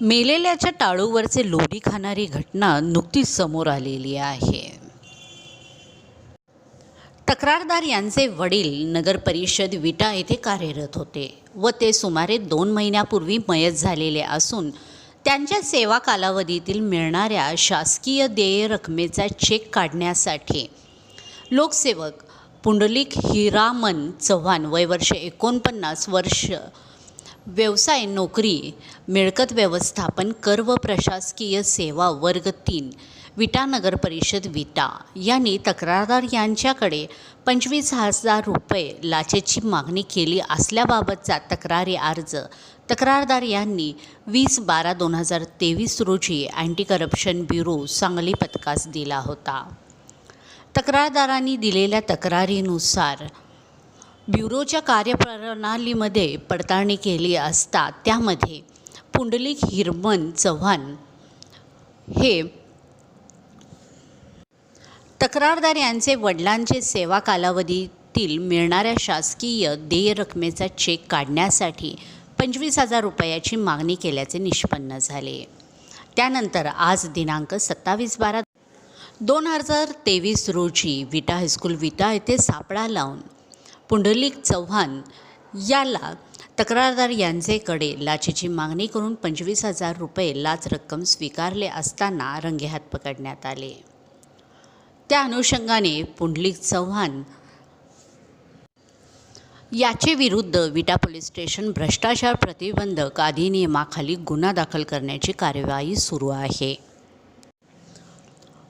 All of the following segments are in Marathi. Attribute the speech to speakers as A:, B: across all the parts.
A: मेलेल्याच्या टाळूवरचे लोरी खाणारी घटना नुकतीच समोर आलेली आहे. तक्रारदार यांचे वडील नगर परिषद विटा येथे कार्यरत होते व ते सुमारे दोन महिन्यापूर्वी मयत झालेले असून त्यांच्या सेवा कालावधीतील मिळणाऱ्या शासकीय देय रकमेचा चेक काढण्यासाठी लोकसेवक पुंडलिक हिरामन चव्हाण वय वर्ष एकोणपन्नास वर्ष व्यवसाय नोकरी मिळकत व्यवस्थापन कर व प्रशासकीय सेवा वर्ग तीन विटा नगर परिषद विटा यांनी तक्रारदार यांच्याकडे पंचवीस हजार रुपये लाचेची मागणी केली असल्याबाबतचा तक्रारी अर्ज तक्रारदार यांनी वीस बारा दोन हजार तेवीस रोजी अँटी करप्शन ब्युरो सांगली पथकास दिला होता. तक्रारदारांनी दिलेल्या तक्रारीनुसार ब्युरोच्या कार्यप्रणालीमध्ये पडताळणी केली असता त्यामध्ये पुंडलिक हिरमन चव्हाण हे तक्रारदार यांचे वडिलांचे सेवा कालावधीतील मिळणाऱ्या शासकीय देय रकमेचा चेक काढण्यासाठी पंचवीस हजार रुपयाची मागणी केल्याचे निष्पन्न झाले. त्यानंतर आज दिनांक सत्तावीस बारा दोन हजार तेवीस रोजी विटा हायस्कूल विटा येथे सापळा लावून पुंडलिक चव्हाण याला तक्रारदार यांचेकडे लाचेची मागणी करून पंचवीस हजार रुपये लाच रक्कम स्वीकारले असताना रंगेहात पकडण्यात आले. त्या अनुषंगाने पुंडलिक चव्हाण याचे विरुद्ध विटा पोलीस स्टेशन भ्रष्टाचार प्रतिबंधक अधिनियमाखाली गुन्हा दाखल करण्याची कार्यवाही सुरू आहे.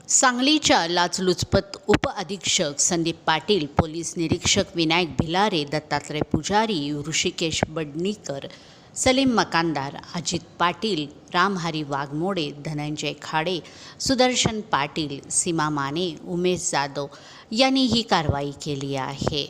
A: सांगलीच्या लाचलुचपत उपअधीक्षक संदीप पाटील पोलीस निरीक्षक विनायक भिलारे दत्तात्रय पुजारी ऋषिकेश बडणीकर सलीम मकानदार अजित पाटील रामहरी वाघमोडे धनंजय खाडे सुदर्शन पाटील सीमा माने उमेश जाधव यांनी ही कारवाई केली आहे.